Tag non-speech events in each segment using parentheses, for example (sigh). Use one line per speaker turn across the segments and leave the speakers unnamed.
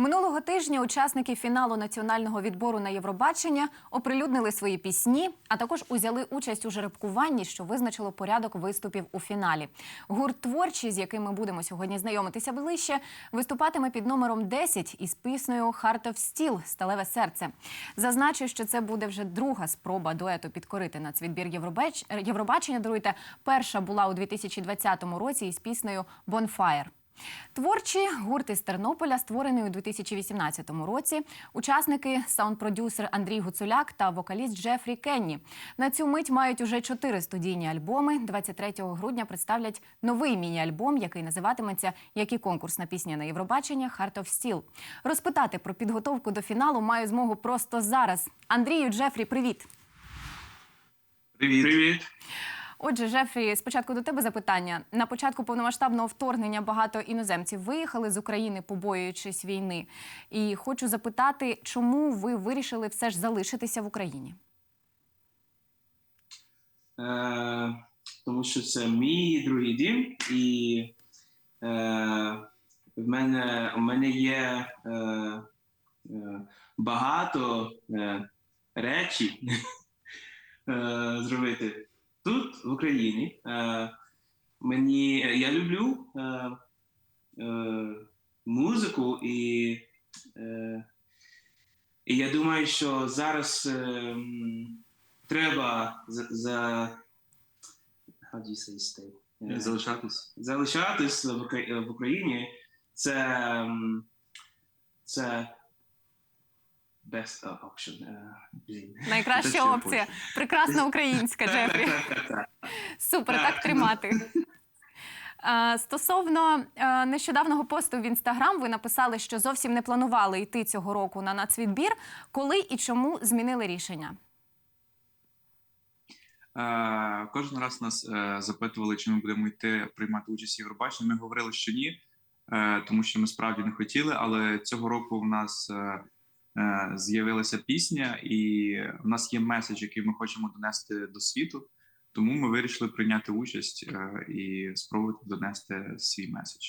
Минулого тижня учасники фіналу національного відбору на Євробачення оприлюднили свої пісні, а також узяли участь у жеребкуванні, що визначило порядок виступів у фіналі. Гурт творчі, з яким ми будемо сьогодні знайомитися ближче, виступатиме під номером 10 із піснею «Heart of Steel» Сталеве серце. Зазначу, що це буде вже друга спроба дуету підкорити нацвідбір Євробач... Євробачення. Даруйте, перша була у 2020 році із піснею «Bonfire». Творчі гурт із Тернополя створений у 2018 році. Учасники саунд-продюсер Андрій Гуцуляк та вокаліст Джефрі Кенні. На цю мить мають уже чотири студійні альбоми. 23 грудня представлять новий міні-альбом, який називатиметься як і конкурсна пісня на Євробачення «Heart of Steel». Розпитати про підготовку до фіналу маю змогу просто зараз. Андрію Джефрі, привіт.
Привіт. Привіт.
Отже, Жефрі, спочатку до тебе запитання. На початку повномасштабного вторгнення багато іноземців виїхали з України, побоюючись війни. І хочу запитати, чому ви вирішили все ж залишитися в Україні?
Е, тому що це мій другий дім, і е, в мене, у мене є е, е, багато е, речі (laughs) е, зробити тут, в Україні. Е, мені, я люблю е, е, музику і. І я думаю, що зараз треба за, за how do you say stay?
Залишатись.
залишатись в Україні. Це, це best option. Е, блін.
Найкраща опція. Прекрасна українська, Джефрі. Супер,
Так.
тримати. Е, Стосовно е, нещодавнього посту в інстаграм, ви написали, що зовсім не планували йти цього року на нацвідбір. Коли і чому змінили рішення?
Кожен раз нас запитували, чи ми будемо йти приймати участь в Євробаченні. Ми говорили, що ні, тому що ми справді не хотіли. Але цього року в нас з'явилася пісня, і в нас є меседж, який ми хочемо донести до світу. Тому ми вирішили прийняти участь е, і спробувати донести свій меседж.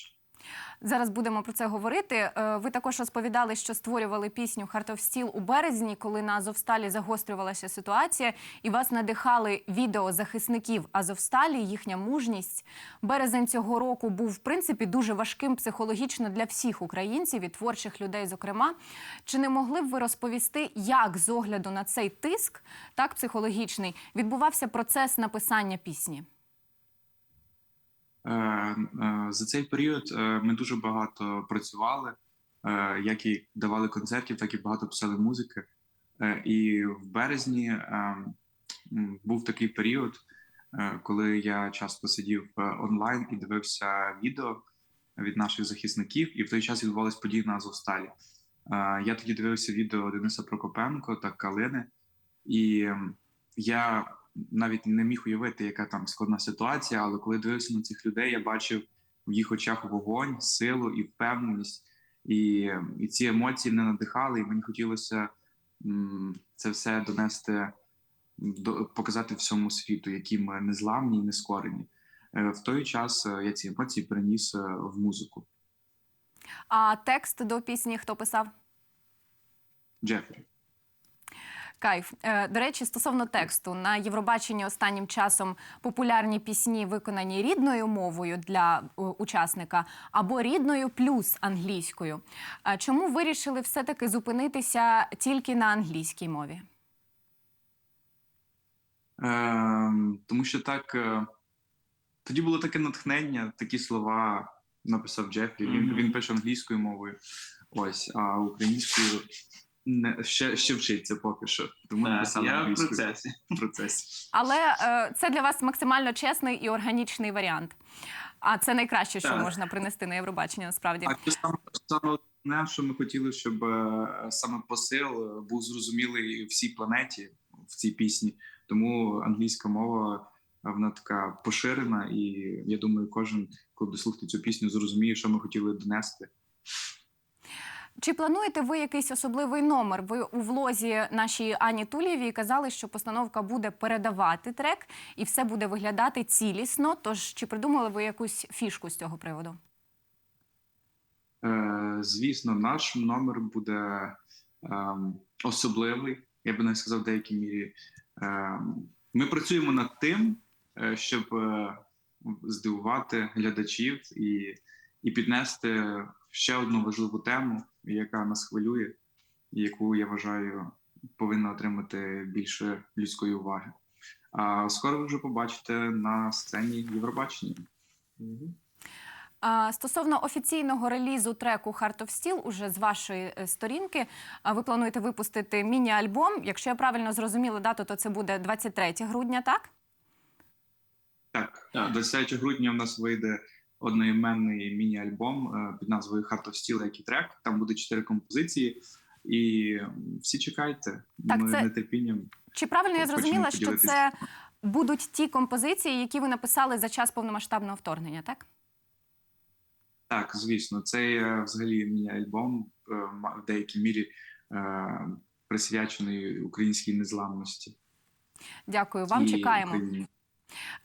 Зараз будемо про це говорити. Е, Ви також розповідали, що створювали пісню «Heart of Steel» у березні, коли на Азовсталі загострювалася ситуація, і вас надихали відео захисників Азовсталі, їхня мужність. Березень цього року був в принципі дуже важким психологічно для всіх українців і творчих людей. Зокрема, чи не могли б ви розповісти, як з огляду на цей тиск, так психологічний, відбувався процес написання пісні?
Е, е, За цей період е, ми дуже багато працювали, як і давали концертів, так і багато писали музики. І в березні був такий період, коли я часто сидів онлайн і дивився відео від наших захисників, і в той час відбувались події на Азовсталі. Я тоді дивився відео Дениса Прокопенко та Калини, і я навіть не міг уявити, яка там складна ситуація, але коли дивився на цих людей, я бачив в їх очах вогонь, силу і впевненість. І, і ці емоції мене надихали, і мені хотілося це все донести, до, показати всьому світу, які ми незламні і нескорені. Е, В той час е, я ці емоції переніс е, в музику.
А текст до пісні хто писав?
Джефрі.
Кайф. Е, До речі, стосовно тексту, на Євробаченні останнім часом популярні пісні виконані рідною мовою для е, учасника або рідною плюс англійською. Чому вирішили все-таки зупинитися тільки на англійській мові?
Ем, тому що так е, тоді було таке натхнення, такі слова написав Джефрі. Він, він пише англійською мовою. Ось, а українською не ще, ще вчиться поки що. Тому
Так,
написав
я в процесі.
в процесі.
Але е, це для вас максимально чесний і органічний варіант. А це найкраще, що
Так.
можна принести на Євробачення, насправді.
А це саме, саме одне, що ми хотіли, щоб е, саме посил е, був зрозумілий всій планеті в цій пісні. Тому англійська мова е, вона така поширена, і я думаю, кожен, коли слухати цю пісню, зрозуміє, що ми хотіли донести.
Чи плануєте ви якийсь особливий номер? Ви у влозі нашій Ані Тулєвій казали, що постановка буде передавати трек і все буде виглядати цілісно. Тож чи придумали ви якусь фішку з цього приводу?
Е, звісно, наш номер буде ем, особливий, я би не сказав в деякій мірі. Ем, ми працюємо над тим, е, щоб е, здивувати глядачів і, і піднести ще одну важливу тему, яка нас хвилює, і яку я вважаю повинна отримати більше людської уваги. А скоро ви вже побачите на сцені Євробачення.
Стосовно офіційного релізу треку Heart of Steel, уже з вашої е, сторінки, а, ви плануєте випустити міні-альбом. Якщо я правильно зрозуміла дату, то це буде 23 грудня, так?
Так,
Так.
23 грудня в нас вийде одноіменний міні-альбом е, під назвою Heart of Steel, який трек. Там буде чотири композиції, і всі чекайте.
Так,
Ми
це-
нетерпінням.
Чи правильно я зрозуміла, що це будуть ті композиції, які ви написали за час повномасштабного вторгнення, так?
Так, звісно, цей е, взагалі міні-альбом е, в деякій мірі е, присвячений українській незламності.
Дякую вам.
і
Чекаємо.
Україні.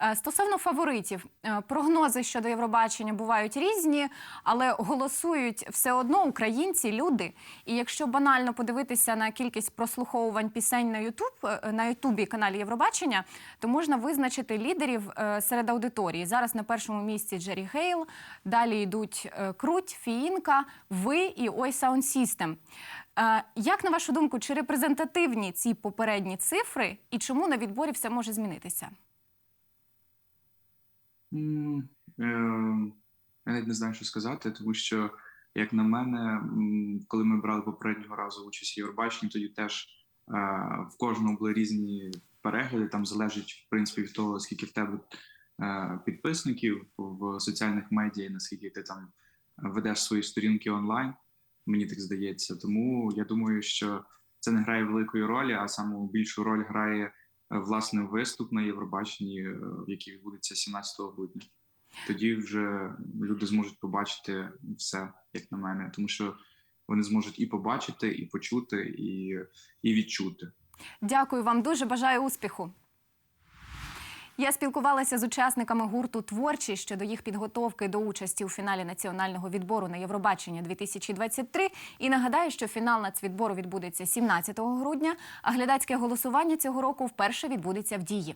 Е, Стосовно фаворитів, е, прогнози щодо Євробачення бувають різні, але голосують все одно українці, люди. І якщо банально подивитися на кількість прослуховувань пісень на Ютуб е, на Ютубі каналі Євробачення, то можна визначити лідерів серед аудиторії. Зараз на першому місці Джері Гейл, далі йдуть Круть, Фіїнка, Ви і Ой System. Е, Як на вашу думку, чи репрезентативні ці попередні цифри, і чому на відборі все може змінитися?
М, е, Я навіть не знаю, що сказати, тому що, як на мене, коли ми брали попереднього разу участь в Євробаченні, тоді теж е, в кожного були різні перегляди. Там залежить в принципі від того, скільки в тебе е, підписників в соціальних медіа, наскільки ти там ведеш свої сторінки онлайн. Мені так здається. Тому я думаю, що це не грає великої ролі, а саму більшу роль грає власне виступ на Євробаченні, е, який відбудеться 17 грудня. Тоді вже люди зможуть побачити все, як на мене, тому що вони зможуть і побачити, і почути, і, і відчути.
Дякую вам дуже. Бажаю успіху. Я спілкувалася з учасниками гурту Творчі щодо їх підготовки до участі у фіналі національного відбору на Євробачення 2023. І нагадаю, що фінал нацвідбору відбудеться 17 грудня, а глядацьке голосування цього року вперше відбудеться в дії.